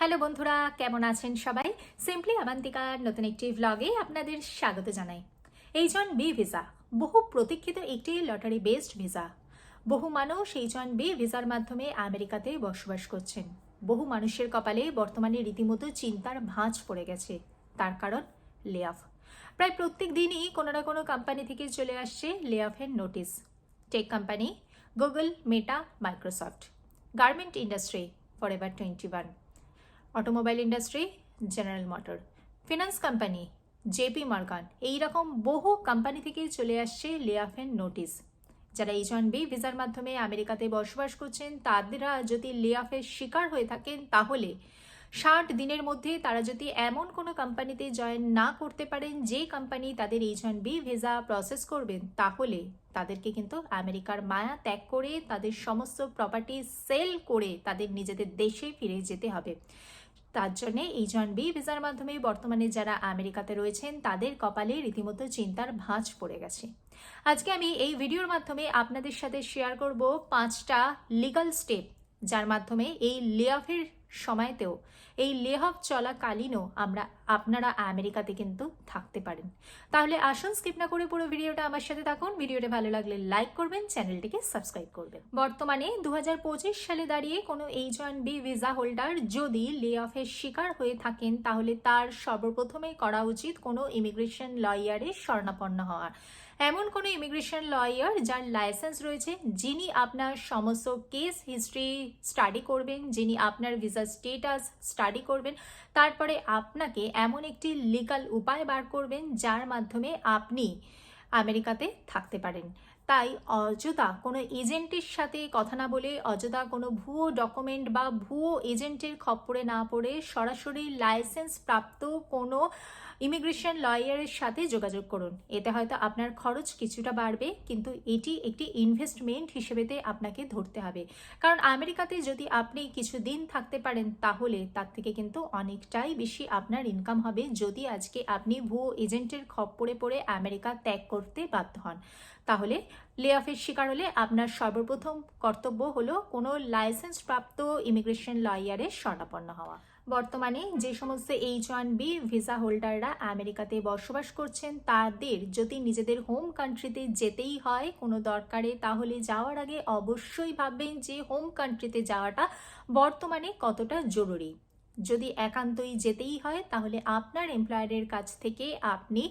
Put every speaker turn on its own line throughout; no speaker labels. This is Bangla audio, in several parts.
হ্যালো বন্ধুরা, কেমন আছেন সবাই? সিম্পলি আবান্তিকার নতুন একটি ভ্লগে আপনাদের স্বাগত জানাই। এইচ ওয়ান বি ভিসা বহু প্রতীক্ষিত একটি লটারি বেসড ভিসা বহু মানুষ এইচ ওয়ান বি ভিসার মাধ্যমে আমেরিকাতে বসবাস করছেন। বহু মানুষের কপালে বর্তমানে রীতিমতো চিন্তার ভাঁজ পড়ে গেছে। তার কারণ লে অফ প্রায় প্রত্যেক দিনই কোনো না কোনো কোম্পানি থেকে চলে আসছে লে অফের notice tech company Google Meta Microsoft garment industry Forever twenty one automobile industry, General Motor. Finance company JP Morgan এইরকম বহু কোম্পানি থেকে চলে আসছে লেআফের নোটিস যারা এইচ ওয়ান বি ভিসার মাধ্যমে আমেরিকাতে বসবাস করছেন, তাদেরা যদি লেয়াফের শিকার হয়ে থাকেন, তাহলে ষাট দিনের মধ্যে তারা যদি এমন কোনো কোম্পানিতে জয়েন না করতে পারেন, যে কোম্পানি তাদের H one B visa process করবেন, তাহলে তাদেরকে কিন্তু আমেরিকার মায়া ত্যাগ করে তাদের সমস্ত প্রপার্টি সেল করে তাদের নিজেদের দেশে ফিরে যেতে হবে। তার জন্যে এই জন বি ভিসার মাধ্যমে বর্তমানে যারা আমেরিকাতে রয়েছেন, তাদের কপালে রীতিমতো চিন্তার ভাঁজ পড়ে গেছে। আজকে আমি এই ভিডিওর মাধ্যমে আপনাদের সাথে শেয়ার করব পাঁচটা লিগাল স্টেপ যার মাধ্যমে এই লেঅফের সময়তেও, এই লে অফ চলাকালীনও আমরা আপনারা আমেরিকাতে কিন্তু থাকতে পারেন। তাহলে আসুন স্কিপ না করে পুরো ভিডিওটা আমার সাথে থাকুন। ভিডিওটা ভালো লাগলে লাইক করবেন, চ্যানেলটিকে সাবস্ক্রাইব করবেন। বর্তমানে দু হাজার পঁচিশ সালে দাঁড়িয়ে কোনো H one B visa holder যদি লে অফের শিকার হয়ে থাকেন, তাহলে তার সর্বপ্রথমে করা উচিত কোনো ইমিগ্রেশন লয়ারের স্বর্ণাপন্ন হওয়া এমন কোনো ইমিগ্রেশন লয়ার যার লাইসেন্স রয়েছে, যিনি আপনার সমস্ত কেস হিস্ট্রি স্টাডি করবেন, যিনি আপনার ভিসা স্টেটাস স্টাডি করবেন, তারপরে আপনাকে এমন একটি লিগাল উপায় বার করবেন যার মাধ্যমে আপনি আমেরিকাতে থাকতে পারেন। তাই অযথা কোনো এজেন্টের সাথে কথা না বলে, অযথা কোনো ভুয়ো ডকুমেন্ট বা ভুয়ো এজেন্টের খপ্পরে না পড়ে সরাসরি লাইসেন্স প্রাপ্ত কোনো ইমিগ্রেশন লয়ারের সাথে যোগাযোগ করুন। এতে হয়তো আপনার খরচ কিছুটা বাড়বে, কিন্তু এটি একটি ইনভেস্টমেন্ট হিসেবেতে আপনাকে ধরতে হবে। কারণ আমেরিকাতে যদি আপনি কিছু দিন থাকতে পারেন, তাহলে তার থেকে কিন্তু অনেকটাই বেশি আপনার ইনকাম হবে যদি আজকে আপনি ভুয়ো এজেন্টের খপ্পরে পড়ে আমেরিকা ত্যাগ করতে বাধ্য হন। তাহলে লে অফের শিকার হলে আপনার সর্বপ্রথম কর্তব্য হলো কোনো লাইসেন্স প্রাপ্ত ইমিগ্রেশন লয়ারের স্বর্ণাপন্ন হওয়া। বর্তমানে যে সমস্ত এইচ ওয়ান বি ভিসা হোল্ডাররা আমেরিকাতে বসবাস করছেন, তাদের যদি নিজেদের হোম কান্ট্রিতে যেতেই হয় কোনো দরকারে, তাহলে যাওয়ার আগে অবশ্যই ভাববেন যে হোম কান্ট্রিতে যাওয়াটা বর্তমানে কতটা জরুরি। যদি একান্তই যেতেই হয়, তাহলে আপনার এমপ্লয়ারের কাছ থেকে আপনি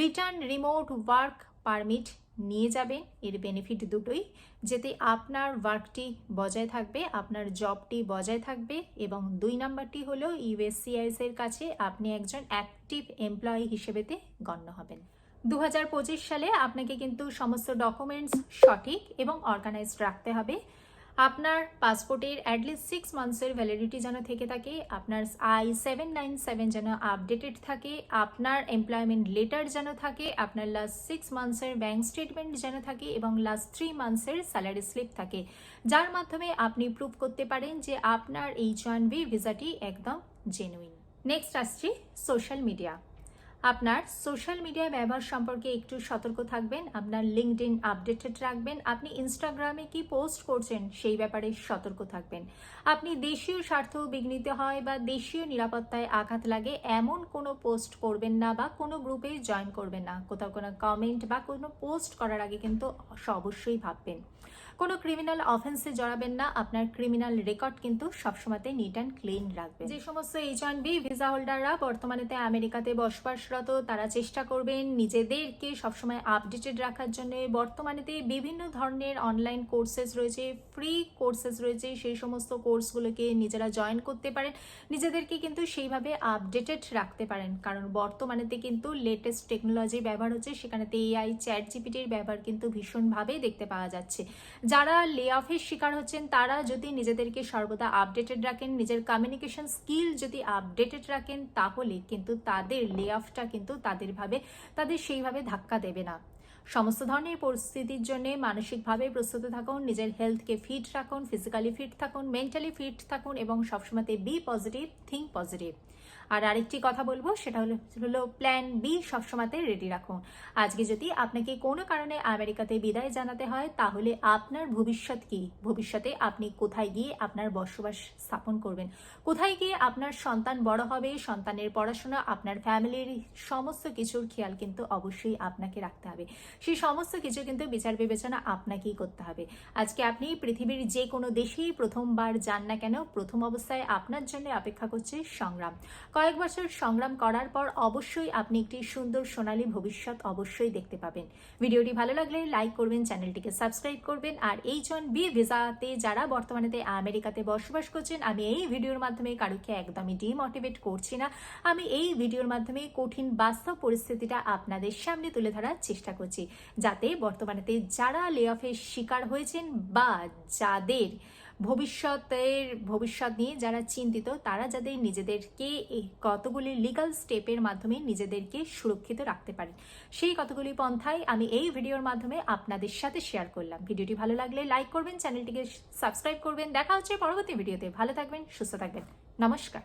রিটার্ন রিমোট ওয়ার্ক পারমিট নিয়ে যাবেন এর বেনিফিট দুটোই। যেতে আপনার ওয়ার্কটি বজায় থাকবে, আপনার জবটি বজায় থাকবে এবং দুই নাম্বারটি হলো ইউএসসিআইএস এর কাছে আপনি একজন অ্যাক্টিভ এমপ্লয়ি হিসেবেতে গণ্য হবেন। দু হাজার পঁচিশ সালে আপনাকে কিন্তু সমস্ত ডকুমেন্টস সঠিক এবং অর্গানাইজড রাখতে হবে। আপনার পাসপোর্টের অ্যাটলিস্ট সিক্স মান্থসের ভ্যালিডিটি যেন থেকে থাকে, আপনার আই সেভেন নাইন সেভেন যেন আপডেটেড থাকে, আপনার এমপ্লয়মেন্ট লেটার যেন থাকে, আপনার লাস্ট সিক্স মান্থসের ব্যাঙ্ক স্টেটমেন্ট যেন থাকে এবং লাস্ট থ্রি মান্থসের স্যালারি স্লিপ থাকে। যার মাধ্যমে আপনি প্রুভ করতে পারেন যে আপনার এইচ ওয়ান বি ভিসাটি একদম জেনুইন নেক্সট আসছি সোশ্যাল মিডিয়া আপনার সোশ্যাল মিডিয়া ব্যবহার সম্পর্কে একটু সতর্ক থাকবেন, আপনার লিঙ্কড আপডেটেড রাখবেন, আপনি ইনস্টাগ্রামে কি পোস্ট করছেন সেই ব্যাপারে সতর্ক থাকবেন। আপনি দেশীয় স্বার্থ বিঘ্নিত হয় বা দেশীয় নিরাপত্তায় আঘাত লাগে, এমন কোনো পোস্ট করবেন না বা কোনো গ্রুপে জয়েন করবেন না। কোথাও কোনো কমেন্ট বা কোনো পোস্ট করার আগে কিন্তু অবশ্যই ভাববেন। কোনো ক্রিমিনাল অফেন্সে জড়াবেন না, আপনার ক্রিমিনাল রেকর্ড কিন্তু সবসময়তে নিট অ্যান্ড ক্লিন রাখবেন। যে সমস্ত এইচ ওয়ান বি ভিসা হোল্ডাররা বর্তমানেতে আমেরিকাতে বসবাসরত, তারা চেষ্টা করবেন নিজেদেরকে সবসময় আপডেটেড রাখার জন্য। বর্তমানেতে বিভিন্ন ধরনের অনলাইন কোর্সেস রয়েছে ফ্রি কোর্সেস রয়েছে, সেই সমস্ত কোর্সগুলোকে নিজেরা জয়েন করতে পারেন। নিজেদেরকে কিন্তু সেইভাবে আপডেটেড রাখতে পারেন, কারণ বর্তমানেতে কিন্তু লেটেস্ট টেকনোলজি ব্যবহার হচ্ছে, সেখানেতে এআই চ্যাট জিপিটির ব্যবহার কিন্তু ভীষণভাবে দেখতে পাওয়া যাচ্ছে। যারা লে অফের শিকার হচ্ছেন, তারা যদি নিজেদেরকে সর্বদা আপডেটেড রাখেন, নিজের কমিউনিকেশন স্কিল যদি আপডেটেড রাখেন, তাহলে কিন্তু তাদের লে অফটা কিন্তু তাদের ভাবে তাদের সেইভাবে ধাক্কা দেবে না। সমস্ত ধরনের পরিস্থিতির জন্য মানসিকভাবে প্রস্তুত থাকুন, নিজের হেলথকে ফিট রাখুন ফিজিক্যালি ফিট থাকুন মেন্টালি ফিট থাকুন এবং সবসময়তে বি পজিটিভ থিঙ্ক পজিটিভ আর আরেকটি কথা বলব, সেটা হলো হলো প্ল্যান বি সবসময়তে রেডি রাখুন। আজকে যদি আপনাকে কোনো কারণে আমেরিকাতে বিদায় জানাতে হয়, তাহলে আপনার ভবিষ্যৎ কি? ভবিষ্যতে আপনি কোথায় গিয়ে আপনার বসবাস স্থাপন করবেন? কোথায় গিয়ে আপনার সন্তান বড় হবে, সন্তানের পড়াশোনা, আপনার ফ্যামিলির সমস্ত কিছুর খেয়াল কিন্তু অবশ্যই আপনাকে রাখতে হবে। সেই সমস্ত কিছু কিন্তু বিচার বিবেচনা আপনাকেই করতে হবে। আজকে আপনি পৃথিবীর যে কোনো দেশেই প্রথমবার যান না কেন, প্রথম অবস্থায় আপনার জন্য অপেক্ষা করছে সংগ্রাম। কয়েক বছর সংগ্রাম করার পর অবশ্যই আপনি একটি সুন্দর সোনালী ভবিষ্যৎ অবশ্যই দেখতে পাবেন। ভিডিওটি ভালো লাগলে লাইক করবেন, চ্যানেলটিকে সাবস্ক্রাইব করবেন। আর এই জন বি ভিসাতে যারা বর্তমানেতে আমেরিকাতে বসবাস করছেন, আমি এই ভিডিওর মাধ্যমে কারোকে একদমই ডিমোটিভেট করছি না। আমি এই ভিডিওর মাধ্যমে কঠিন বাস্তব পরিস্থিতিটা আপনাদের সামনে তুলে ধরার চেষ্টা করছি। যাতে বর্তমানেতে যারা লে অফের শিকার হয়েছেন বা যাদের ভবিষ্যতের, ভবিষ্যৎ নিয়ে যারা চিন্তিত, তারা যাদের নিজেদেরকে কতগুলি লিগাল স্টেপের মাধ্যমে নিজেদেরকে সুরক্ষিত রাখতে পারেন সেই কতগুলি পন্থাই আমি এই ভিডিওর মাধ্যমে আপনাদের সাথে শেয়ার করলাম। ভিডিওটি ভালো লাগলে লাইক করবেন, চ্যানেলটিকে সাবস্ক্রাইব করবেন। দেখা হচ্ছে পরবর্তী ভিডিওতে। ভালো থাকবেন, সুস্থ থাকবেন। নমস্কার।